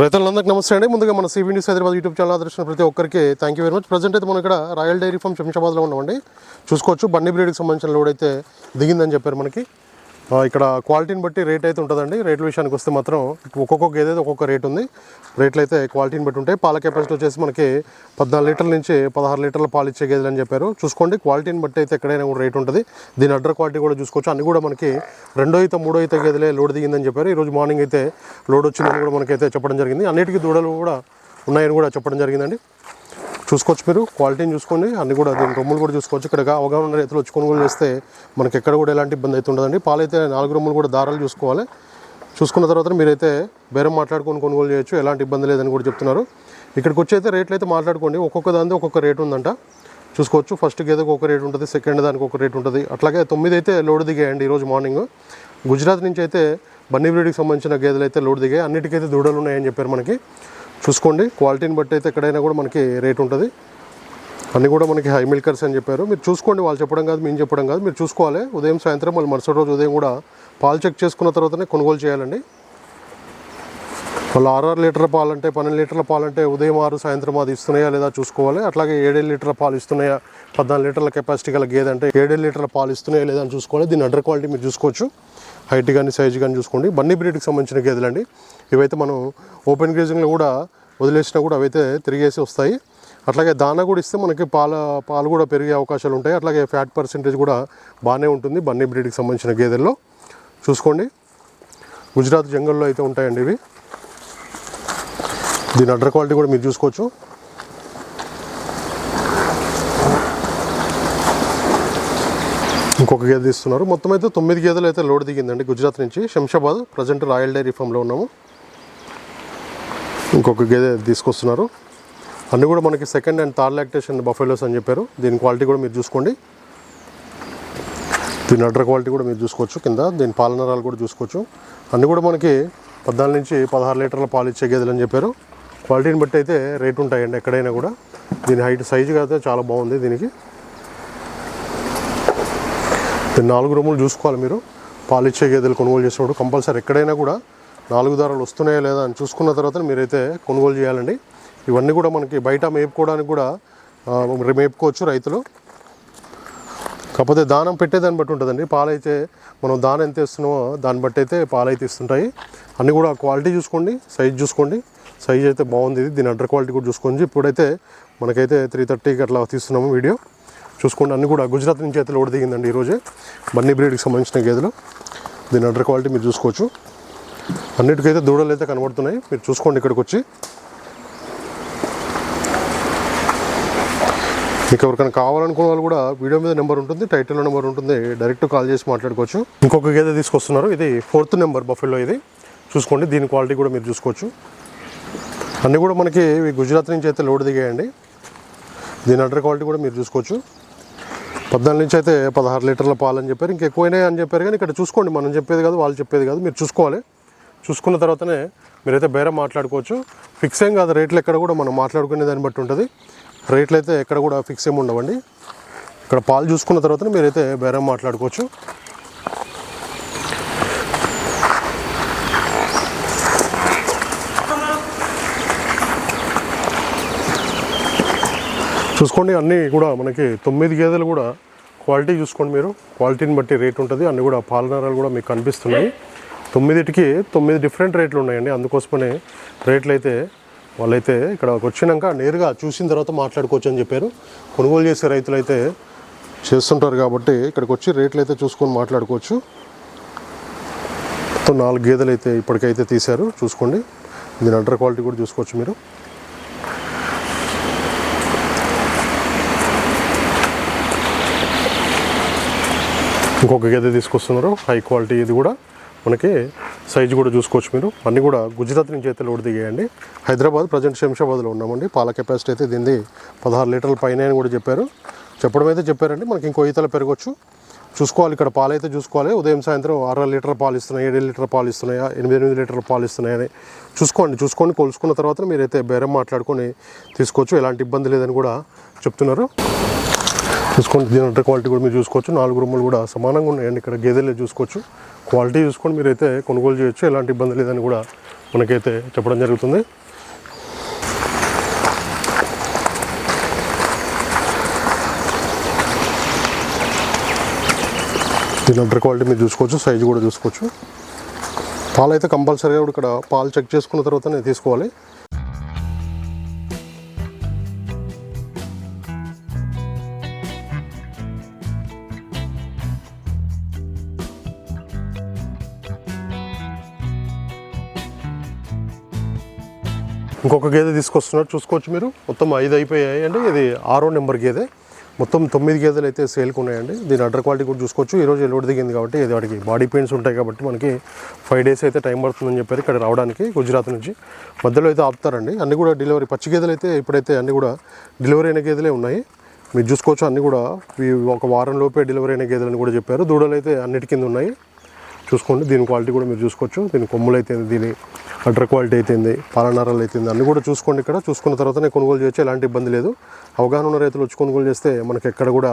రైతులందరికీ నమస్తే అండి. ముందుగా మన CV news Hyderabad YouTube channel ఆదర్శించిన ప్రతి ఒక్కరికి thank you very much present అయితే మనం ఇక్కడ రాయల్ డైరీ ఫామ్ శంషాబాద్లో ఉన్నామండి. చూసుకోవచ్చు. బండి బ్రీడ్కి సంబంధించిన లోడ్ అయితే దిగిందని చెప్పారు మనకి. ఇక్కడ క్వాలిటీని బట్టి రేట్ అయితే ఉంటుందండి. రేట్ల విషయానికి వస్తే మాత్రం ఒక్కొక్క గేదె ఒక్కొక్క రేట్ ఉంది రేట్లు అయితే క్వాలిటీని బట్టి ఉంటాయి. పాల కెపాసిటీ వచ్చేసి మనకి పద్నాలుగు లీటర్ల నుంచి పదహారు లీటర్ల పాలు ఇచ్చే గేదెలు అని చెప్పారు. చూసుకోండి క్వాలిటీని బట్టి అయితే ఎక్కడైనా కూడా రేట్ ఉంటుంది. దీని అడ్డర్ క్వాలిటీ కూడా చూసుకోవచ్చు. అన్ని కూడా మనకి రెండో అయితే మూడో అయితే గేదెలే లోడ్ దిగిందని చెప్పారు. ఈరోజు మార్నింగ్ అయితే లోడ్ వచ్చిందని కూడా మనకైతే చెప్పడం జరిగింది. అన్నిటికీ దూడలు కూడా ఉన్నాయని కూడా చెప్పడం జరిగిందండి. చూసుకోవచ్చు మీరు. క్వాలిటీని చూసుకోండి అన్ని కూడా దీని రొమ్ములు కూడా చూసుకోవచ్చు. ఇక్కడ అవగాహన రైతులు వచ్చి కొనుగోలు చేస్తే మనకి ఎక్కడ కూడా ఎలాంటి ఇబ్బంది అయితే ఉండదండి. పాలైతే నాలుగు రొమ్ములు కూడా దారాలు చూసుకోవాలి. చూసుకున్న తర్వాత మీరైతే బేరం మాట్లాడుకొని కొనుగోలు చేయొచ్చు. ఎలాంటి ఇబ్బంది లేదని కూడా చెప్తున్నారు. ఇక్కడికి వచ్చి అయితే రేట్లు అయితే మాట్లాడుకోండి. ఒక్కొక్క దాని ఒక్కొక్క రేట్ ఉందంట. చూసుకోవచ్చు. ఫస్ట్ గేదెకి ఒక రేట్ ఉంటుంది. సెకండ్ దానికి ఒక రేట్ ఉంటుంది. అట్లాగే తొమ్మిది అయితే లోడ్ దిగాయండి ఈరోజు మార్నింగ్. గుజరాత్ నుంచి అయితే బన్నీ బ్రీడ్కి సంబంధించిన గేదెలు అయితే లోడ్ దిగాయి. అన్నిటికైతే దూడలు ఉన్నాయని చెప్పారు మనకి. చూసుకోండి. క్వాలిటీని బట్టి అయితే ఎక్కడైనా కూడా మనకి రేట్ ఉంటుంది. అన్నీ కూడా మనకి హై మిల్కర్స్ అని చెప్పారు. మీరు చూసుకోండి. వాళ్ళు చెప్పడం కాదు మేము చెప్పడం కాదు. మీరు చూసుకోవాలి. ఉదయం సాయంత్రం మళ్ళీ మరుసటి రోజు ఉదయం కూడా పాలు చెక్ చేసుకున్న తర్వాతనే కొనుగోలు చేయాలండి. వాళ్ళు ఆరు ఆరు లీటర్ల పాలంటే పన్నెండు లీటర్ల పాలంటే ఉదయం ఆరు సాయంత్రం అది ఇస్తున్నాయా లేదా చూసుకోవాలి. అట్లాగే ఏడేడు లీటర్ల పాలు ఇస్తున్నాయా పద్నాలుగు లీటర్ల కెపాసిటీ గల గేదె అంటే ఏడేడు లీటర్ల పాలు ఇస్తున్నాయా లేదా అని చూసుకోవాలి. దీని అండర్ క్వాలిటీ మీరు చూసుకోవచ్చు. హైట్ కానీ సైజ్ కానీ చూసుకోండి. బన్నీ బ్రీడ్కి సంబంధించిన గేదెలు అండి ఇవైతే మనం ఓపెన్ గ్రేజింగ్లో కూడా వదిలేసినా కూడా అవైతే తిరిగేసి వస్తాయి. అట్లాగే దానా కూడా ఇస్తే మనకి పాల పాలు కూడా పెరిగే అవకాశాలు ఉంటాయి. అట్లాగే ఫ్యాట్ పర్సెంటేజ్ కూడా బాగానే ఉంటుంది బన్నీ బ్రీడ్కి సంబంధించిన గేదెల్లో. చూసుకోండి. గుజరాత్ జంగల్లో అయితే ఉంటాయండి ఇవి. దీని అడ్డర్ క్వాలిటీ కూడా మీరు చూసుకోవచ్చు. ఒక గేదె ఇస్తున్నారు మొత్తం అయితే తొమ్మిది గేదెలు అయితే లోడ్ దిగిందండి గుజరాత్ నుంచి. శంషాబాద్ ప్రజెంట్ రాయల్ డైరీ ఫామ్లో ఉన్నాము. ఇంకొక గేదె తీసుకొస్తున్నారు. అన్నీ కూడా మనకి second and third lactation buffaloes అని చెప్పారు. దీని క్వాలిటీ కూడా మీరు చూసుకోండి. దీని అడ్ర క్వాలిటీ కూడా మీరు చూసుకోవచ్చు కింద. దీని పాలనరాలు కూడా చూసుకోవచ్చు. అన్నీ కూడా మనకి పద్నాలుగు నుంచి పదహారు లీటర్ల పాలు ఇచ్చే గేదెలు అని చెప్పారు. క్వాలిటీని బట్టి అయితే రేట్ ఉంటాయండి ఎక్కడైనా కూడా. దీని హైట్ సైజుగా అయితే చాలా బాగుంది దీనికి. నాలుగు రూములు చూసుకోవాలి మీరు. పాలు ఇచ్చే గేదెలు కొనుగోలు చేసినప్పుడు కంపల్సరీ ఎక్కడైనా కూడా నాలుగు ధరలు వస్తున్నాయా లేదా అని చూసుకున్న తర్వాత మీరైతే కొనుగోలు చేయాలండి. ఇవన్నీ కూడా మనకి బయట మేపుకోవడానికి కూడా మేపుకోవచ్చు రైతులు. కాకపోతే దానం పెట్టేదాన్ని బట్టి ఉంటుందండి. పాలైతే మనం దానం ఎంత ఇస్తున్నామో దాన్ని బట్టి అయితే పాలైతే ఇస్తుంటాయి. అన్నీ కూడా క్వాలిటీ చూసుకోండి సైజ్ చూసుకోండి. సైజ్ అయితే బాగుంది. ఇది దీని అండర్ క్వాలిటీ కూడా చూసుకోండి. ఇప్పుడైతే మనకైతే త్రీ థర్టీకి అట్లా తీస్తున్నాము వీడియో. చూసుకోండి. అన్నీ కూడా గుజరాత్ నుంచి అయితే లోడ్ దిగిందండి ఈరోజే. బన్నీ బ్రీడ్కి సంబంధించిన గేదెలు. దీని అండర్ క్వాలిటీ మీరు చూసుకోవచ్చు. అన్నిటికైతే దూడలు అయితే కనబడుతున్నాయి. మీరు చూసుకోండి ఇక్కడికి వచ్చి మీకు ఎవరికైనా కావాలనుకున్న వాళ్ళు కూడా వీడియో మీద నెంబర్ ఉంటుంది టైటిల్లో నెంబర్ ఉంటుంది డైరెక్ట్ కాల్ చేసి మాట్లాడుకోవచ్చు. ఇంకొక గేదె తీసుకొస్తున్నారు. ఇది ఫోర్త్ నెంబర్ బఫెల్లో ఇది. చూసుకోండి దీని క్వాలిటీ కూడా మీరు చూసుకోవచ్చు. అన్నీ కూడా మనకి గుజరాత్ నుంచి అయితే లోడ్ దిగాయండి. దీని అండర్ క్వాలిటీ కూడా మీరు చూసుకోవచ్చు. పద్నాలుగు నుంచి అయితే పదహారు లీటర్ల పాలు అని చెప్పారు ఇంకెక్కువైనా అని చెప్పారు కానీ ఇక్కడ చూసుకోండి మనం చెప్పేది కాదు వాళ్ళు చెప్పేది కాదు మీరు చూసుకోవాలి. చూసుకున్న తర్వాతనే మీరైతే బేరం మాట్లాడుకోవచ్చు. ఫిక్స్ ఏం కాదు రేట్లు ఎక్కడ కూడా మనం మాట్లాడుకునే దాన్ని బట్టి ఉంటుంది. రేట్లు అయితే ఎక్కడ కూడా ఫిక్స్ ఏమి ఉండవండి. ఇక్కడ పాలు చూసుకున్న తర్వాత మీరైతే బేరం మాట్లాడుకోవచ్చు. చూసుకోండి అన్నీ కూడా మనకి తొమ్మిది గేదెలు కూడా క్వాలిటీ చూసుకోండి మీరు. క్వాలిటీని బట్టి రేట్ ఉంటుంది. అన్నీ కూడా పాలనరాలు కూడా మీకు కనిపిస్తున్నాయి. తొమ్మిదిటికి తొమ్మిది డిఫరెంట్ రేట్లు ఉన్నాయండి. అందుకోసమనే రేట్లు అయితే వాళ్ళైతే ఇక్కడ వచ్చినాక నేరుగా చూసిన తర్వాత మాట్లాడుకోవచ్చు అని చెప్పారు. కొనుగోలు చేసే రైతులు అయితే చేస్తుంటారు కాబట్టి ఇక్కడికి వచ్చి రేట్లు అయితే చూసుకొని మాట్లాడుకోవచ్చు. మొత్తం నాలుగు గేదెలు అయితే ఇప్పటికైతే తీశారు. చూసుకోండి. దీని అండర్ క్వాలిటీ కూడా చూసుకోవచ్చు మీరు. ఇంకొక గేదె తీసుకొస్తున్నారు. హై క్వాలిటీ ఇది కూడా. మనకి సైజు కూడా చూసుకోవచ్చు మీరు. అన్నీ కూడా గుజరాత్ నుంచి అయితే లోడ్ దిగేయండి. హైదరాబాద్ ప్రజెంట్ శంషాబాద్లో ఉన్నామండి. పాల కెపాసిటీ అయితే దీనిది పదహారు లీటర్ల పైన అని కూడా చెప్పారు. చెప్పడం అయితే చెప్పారండి. మనకి ఇంకో ఈతలు పెరగచ్చు. చూసుకోవాలి. ఇక్కడ పాలు అయితే చూసుకోవాలి. ఉదయం సాయంత్రం ఆరు లీటర్ పాలు ఇస్తున్నాయి ఏడు లీటర్ పాలు ఇస్తున్నాయా ఎనిమిది ఎనిమిది లీటర్ పాలు ఇస్తున్నాయని చూసుకోండి. చూసుకొని కొలుసుకున్న తర్వాత మీరైతే బేరం మాట్లాడుకొని తీసుకోవచ్చు. ఎలాంటి ఇబ్బంది లేదని కూడా చెప్తున్నారు. చూసుకోండి దీని అంటర్ క్వాలిటీ కూడా మీరు చూసుకోవచ్చు. నాలుగు రూములు కూడా సమానంగా ఉన్నాయండి. ఇక్కడ గేదెలే చూసుకోవచ్చు. క్వాలిటీ చూసుకొని మీరైతే కొనుగోలు చేయొచ్చు. ఎలాంటి ఇబ్బంది లేదని కూడా మనకైతే చెప్పడం జరుగుతుంది. దీని అంటర్ క్వాలిటీ మీరు చూసుకోవచ్చు. సైజు కూడా చూసుకోవచ్చు. పాలు అయితే కంపల్సరీగా ఇక్కడ పాలు చెక్ చేసుకున్న తర్వాతనే తీసుకోవాలి. ఇంకొక గేదె తీసుకొస్తున్నారు. చూసుకోవచ్చు మీరు. మొత్తం ఐదు అయిపోయాయి అండి. ఇది ఆరో నెంబర్ గేదె. మొత్తం తొమ్మిది గేదెలు అయితే సేల్కి ఉన్నాయండి. దీని అడ్డర్ క్వాలిటీ కూడా చూసుకోవచ్చు. ఈరోజు ఎల్లుడి దిగింది కాబట్టి ఇది వాడికి బాడీ పెయిన్స్ ఉంటాయి కాబట్టి మనకి ఫైవ్ డేస్ అయితే టైం పడుతుందని చెప్పారు ఇక్కడ రావడానికి గుజరాత్ నుంచి. మధ్యలో అయితే ఆపుతారండి. అన్ని కూడా డెలివరీ పచ్చి గేదెలు అయితే ఇప్పుడైతే అన్నీ కూడా డెలివరీ అయిన గేదెలే ఉన్నాయి. మీరు చూసుకోవచ్చు అన్నీ కూడా ఒక వారం లోపే డెలివరీ అయిన గేదెలని కూడా చెప్పారు. దూడలు అయితే అన్నిటి కింద ఉన్నాయి. చూసుకోండి. దీని క్వాలిటీ కూడా మీరు చూసుకోవచ్చు. దీని కొమ్ములు అయితే దీని అడ్డర్ క్వాలిటీ అయితేంది పాలనారాలు అయితేంది అన్నీ కూడా చూసుకోండి ఇక్కడ. చూసుకున్న తర్వాతనే కొనుగోలు చేయొచ్చు ఎలాంటి ఇబ్బంది లేదు. అవగాహన ఉన్న రైతులు వచ్చి కొనుగోలు చేస్తే మనకి ఎక్కడ కూడా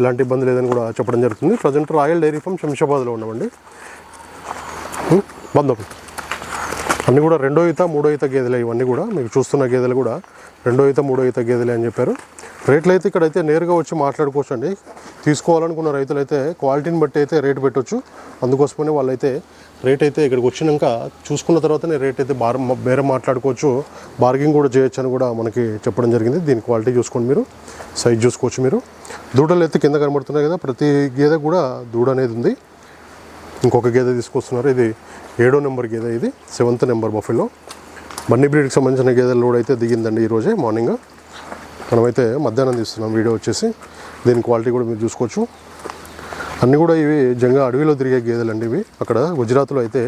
ఎలాంటి ఇబ్బంది లేదని కూడా చెప్పడం జరుగుతుంది. ప్రజెంట్ రాయల్ డైరీ ఫామ్ శంషాబాద్లో ఉన్నామండి బంధం బంద్ ఒకటి అన్నీ కూడా రెండో ఈత మూడో ఈత గేదెలే ఇవన్నీ కూడా. మీకు చూస్తున్న గేదెలు కూడా రెండో ఈత మూడో ఈత గేదెలే అని చెప్పారు. రేట్లు అయితే ఇక్కడైతే నేరుగా వచ్చి మాట్లాడుకోవచ్చు అండి తీసుకోవాలనుకున్న రైతులు అయితే క్వాలిటీని బట్టి అయితే రేటు పెట్టొచ్చు. అందుకోసమనే వాళ్ళైతే రేట్ అయితే ఇక్కడికి వచ్చినాక చూసుకున్న తర్వాతనే రేట్ అయితే బార్ బేరం మాట్లాడుకోవచ్చు. బార్గింగ్ కూడా చేయొచ్చు అని కూడా మనకి చెప్పడం జరిగింది. దీని క్వాలిటీ చూసుకోండి మీరు. సైజ్ చూసుకోవచ్చు మీరు. దూడలు అయితే కింద కనబడుతున్నాయి కదా ప్రతి గేదె కూడా దూడ అనేది ఉంది. ఇంకొక గేదె తీసుకొస్తున్నారు. ఇది ఏడో నెంబర్ గేదె ఇది సెవెంత్ నెంబర్ బఫెలో. బన్నీ బ్రీడ్కి సంబంధించిన గేదెల లోడ్ అయితే దిగిందండి ఈరోజే మార్నింగ్. మనమైతే మధ్యాహ్నం తీస్తున్నాం. వీడియో వచ్చేసి దీని క్వాలిటీ కూడా మీరు చూసుకోవచ్చు. అన్నీ కూడా ఇవి జంగా అడవిలో తిరిగే గేదెలు ఇవి. అక్కడ గుజరాత్లో అయితే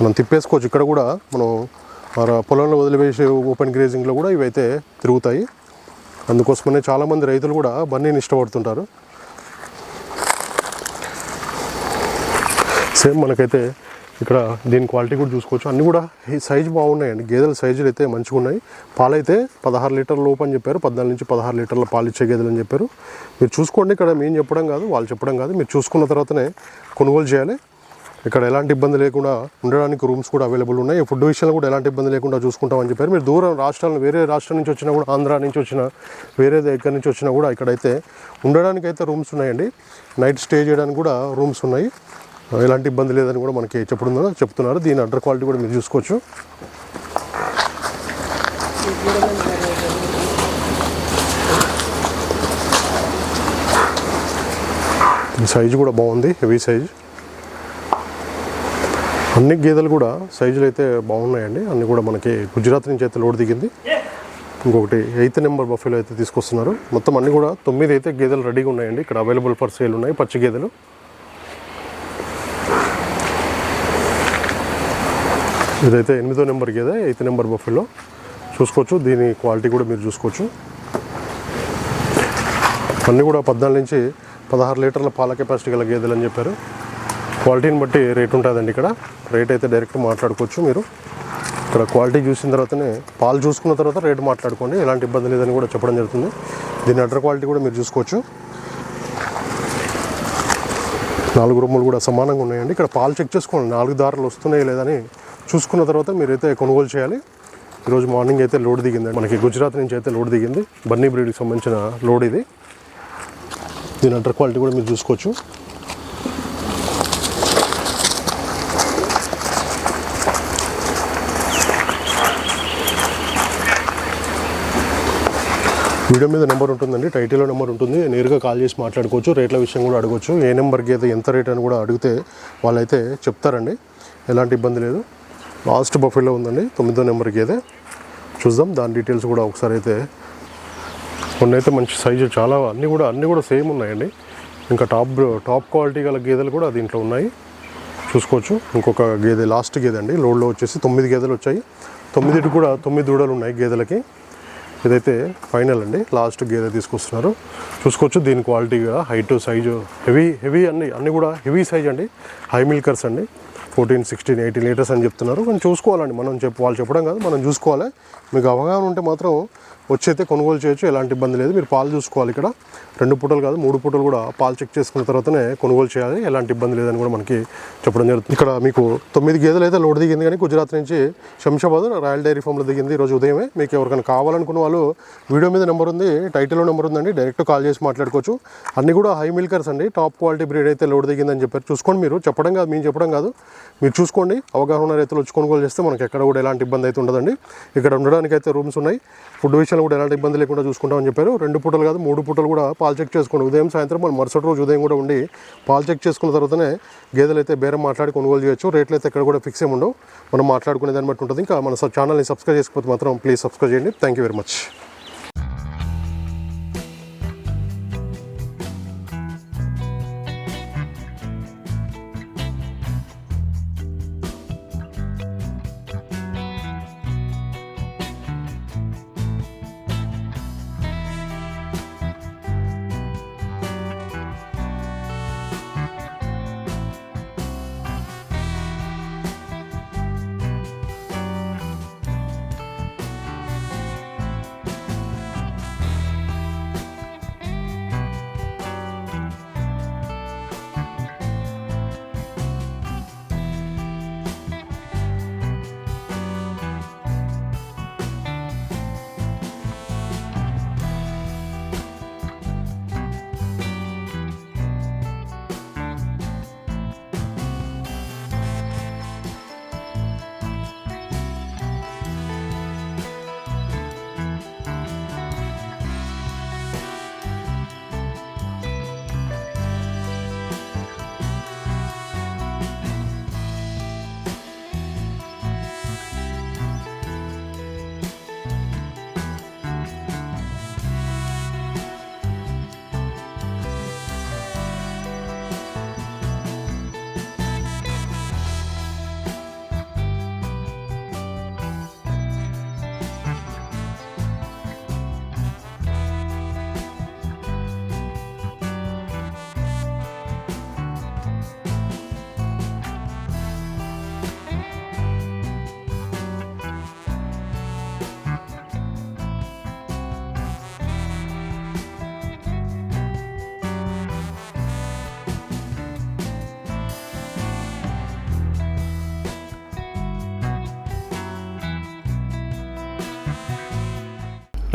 మనం తిప్పేసుకోవచ్చు. ఇక్కడ కూడా మనం మన పొలంలో వదిలివేసే ఓపెన్ గ్రేజింగ్లో కూడా ఇవైతే తిరుగుతాయి. అందుకోసమనే చాలామంది రైతులు కూడా బన్నీని ఇష్టపడుతుంటారు. సేమ్ మనకైతే ఇక్కడ దీని క్వాలిటీ కూడా చూసుకోవచ్చు. అన్నీ కూడా ఈ సైజు బాగున్నాయండి. గేదెల సైజులు అయితే మంచిగా ఉన్నాయి పాలైతే పదహారు లీటర్ల లోపు అని చెప్పారు. పద్నాలుగు నుంచి పదహారు లీటర్ల పాలు ఇచ్చే గేదెలు అని చెప్పారు. మీరు చూసుకోండి ఇక్కడ మేము చెప్పడం కాదు వాళ్ళు చెప్పడం కాదు. మీరు చూసుకున్న తర్వాతనే కొనుగోలు చేయాలి. ఇక్కడ ఎలాంటి ఇబ్బంది లేకుండా ఉండడానికి రూమ్స్ కూడా అవైలబుల్ ఉన్నాయి. ఫుడ్ విషయంలో కూడా ఎలాంటి ఇబ్బంది లేకుండా చూసుకుంటామని చెప్పారు. మీరు దూరం రాష్ట్రాలు వేరే రాష్ట్రం నుంచి వచ్చినా కూడా ఆంధ్ర నుంచి వచ్చినా వేరే దగ్గర నుంచి వచ్చినా కూడా ఇక్కడైతే ఉండడానికి అయితే రూమ్స్ ఉన్నాయండి. నైట్ స్టే చేయడానికి కూడా రూమ్స్ ఉన్నాయి. ఎలాంటి ఇబ్బంది లేదని కూడా మనకి చెప్పడం చెప్తున్నారు. దీని అడ్డర్ క్వాలిటీ కూడా మీరు చూసుకోవచ్చు. సైజు కూడా బాగుంది హెవీ సైజ్. అన్ని గేదెలు కూడా సైజులు అయితే బాగున్నాయండి. అన్నీ కూడా మనకి గుజరాత్ నుంచి అయితే లోడ్ దిగింది. ఇంకొకటి ఎయిత్ నెంబర్ బఫెలో అయితే తీసుకొస్తున్నారు. మొత్తం అన్ని కూడా తొమ్మిది అయితే గేదెలు రెడీగా ఉన్నాయండి. ఇక్కడ అవైలబుల్ ఫర్ సేల్ ఉన్నాయి పచ్చి గేదెలు. ఇదైతే ఎనిమిదో నెంబర్ గేదె ఎయిత్ నెంబర్ బఫెలో. చూసుకోవచ్చు దీని క్వాలిటీ కూడా మీరు చూసుకోవచ్చు. అన్నీ కూడా పద్నాలుగు నుంచి పదహారు లీటర్ల పాల కెపాసిటీ గల గేదెలు అని చెప్పారు. క్వాలిటీని బట్టి రేట్ ఉంటుందండి ఇక్కడ. రేట్ అయితే డైరెక్ట్ మాట్లాడుకోవచ్చు మీరు. ఇక్కడ క్వాలిటీ చూసిన తర్వాతనే పాలు చూసుకున్న తర్వాత రేటు మాట్లాడుకోండి. ఎలాంటి ఇబ్బంది లేదని కూడా చెప్పడం జరుగుతుంది. దీని అడ్ర క్వాలిటీ కూడా మీరు చూసుకోవచ్చు. నాలుగు రూములు కూడా సమానంగా ఉన్నాయండి. ఇక్కడ పాలు చెక్ చేసుకోండి. నాలుగు దారులు వస్తున్నాయి లేదని చూసుకున్న తర్వాత మీరైతే కొనుగోలు చేయాలి. ఈరోజు మార్నింగ్ అయితే లోడ్ దిగింది మనకి గుజరాత్ నుంచి అయితే లోడ్ దిగింది. బన్నీ బ్రీడ్కి సంబంధించిన లోడ్ ఇది. దీని అండర్ క్వాలిటీ కూడా మీరు చూసుకోవచ్చు. వీడియో మీద నెంబర్ ఉంటుందండి. టైటిల్లో నెంబర్ ఉంటుంది. నేరుగా కాల్ చేసి మాట్లాడుకోవచ్చు. రేట్ల విషయం కూడా అడగవచ్చు ఏ నెంబర్కి అయితే ఎంత రేట్ అని కూడా అడిగితే వాళ్ళైతే చెప్తారండి. ఎలాంటి ఇబ్బంది లేదు. లాస్ట్ బఫెలో ఉందండి. తొమ్మిదో నెంబర్ గేదె చూద్దాం. దాని డీటెయిల్స్ కూడా ఒకసారి అయితే కొన్ని అయితే మంచి సైజు చాలా అన్నీ కూడా అన్నీ కూడా సేమ్ ఉన్నాయండి. ఇంకా టాప్ టాప్ క్వాలిటీ గల గేదెలు కూడా దీంట్లో ఉన్నాయి. చూసుకోవచ్చు. ఇంకొక గేదె లాస్ట్ గేదె అండి. లోడ్లో వచ్చేసి తొమ్మిది గేదెలు వచ్చాయి. తొమ్మిదిటి కూడా తొమ్మిది దూడలు ఉన్నాయి గేదెలకి. ఇదైతే ఫైనల్ అండి. లాస్ట్ గేదె తీసుకొస్తున్నారు. చూసుకోవచ్చు దీని క్వాలిటీగా హైట్ సైజు హెవీ హెవీ అన్ని అన్నీ కూడా హెవీ సైజ్ అండి. హై మిల్కర్స్ అండి. ఫోర్టీన్ సిక్స్టీన్ ఎయిటీన్ లీటర్స్ అని చెప్తున్నారు. కానీ చూసుకోవాలండి. మనం చెప్పు వాళ్ళు చెప్పడం కాదు మనం చూసుకోవాలి. మీకు అవగాహన ఉంటే మాత్రం వచ్చి అయితే కొనుగోలు చేయొచ్చు ఎలాంటి ఇబ్బంది లేదు. మీరు పాలు చూసుకోవాలి ఇక్కడ. రెండు పూటలు కాదు మూడు పూటలు కూడా పాలు చెక్ చేసుకున్న తర్వాతనే కొనుగోలు చేయాలి. ఎలాంటి ఇబ్బంది లేదని కూడా మనకి చెప్పడం జరుగుతుంది. ఇక్కడ మీకు తొమ్మిది గేదెలు అయితే లోడ్ దిగింది కానీ గుజరాత్ నుంచి శంషాబాద్ రాయల్ డైరీ ఫామ్లో దిగింది ఈరోజు ఉదయమే. మీకు ఎవరికైనా కావాలనుకున్న వాళ్ళు వీడియో మీద నెంబర్ ఉంది టైటిల్లో నెంబర్ ఉందండి. డైరెక్ట్ కాల్ చేసి మాట్లాడుకోవచ్చు. అన్ని కూడా హై మిల్కర్స్ అండి. టాప్ క్వాలిటీ బ్రీడ్ అయితే లోడ్ దిగిందని చెప్పారు. చూసుకోండి మీరు. చెప్పడం కాదు మేము చెప్పడం కాదు. మీరు చూసుకోండి. అవగాహన ఉన్న రైతులు వచ్చి కొనుగోలు చేస్తే మనకి ఎక్కడ కూడా ఎలాంటి ఇబ్బంది అయితే ఉండదండి. ఇక్కడ ఉండడానికి అయితే రూమ్స్ ఉన్నాయి. ఫుడ్ విషయంలో కూడా ఎలాంటి ఇబ్బంది లేకుండా చూసుకుంటామని చెప్పారు. రెండు పూటలు కాదు మూడు పూటలు కూడా పాలు చెక్ చేసుకోండి ఉదయం సాయంత్రం మనం మరుసటి రోజు ఉదయం కూడా ఉండి పాలు చెక్ చేసుకున్న తర్వాతనే గేదెలు అయితే బేరం మాట్లాడి కొనుగోలు చేయొచ్చు. రేట్లు అయితే ఎక్కడ కూడా ఫిక్స్ ఏమి ఉండవు. మనం మాట్లాడుకునే దాన్ని బట్టి ఉంటుంది. ఇంకా మన ఛానల్ని సబ్స్క్రైబ్ చేసుకోకపోతే మాత్రం ప్లీజ్ సబ్స్క్రైబ్ చేయండి. Thank you very much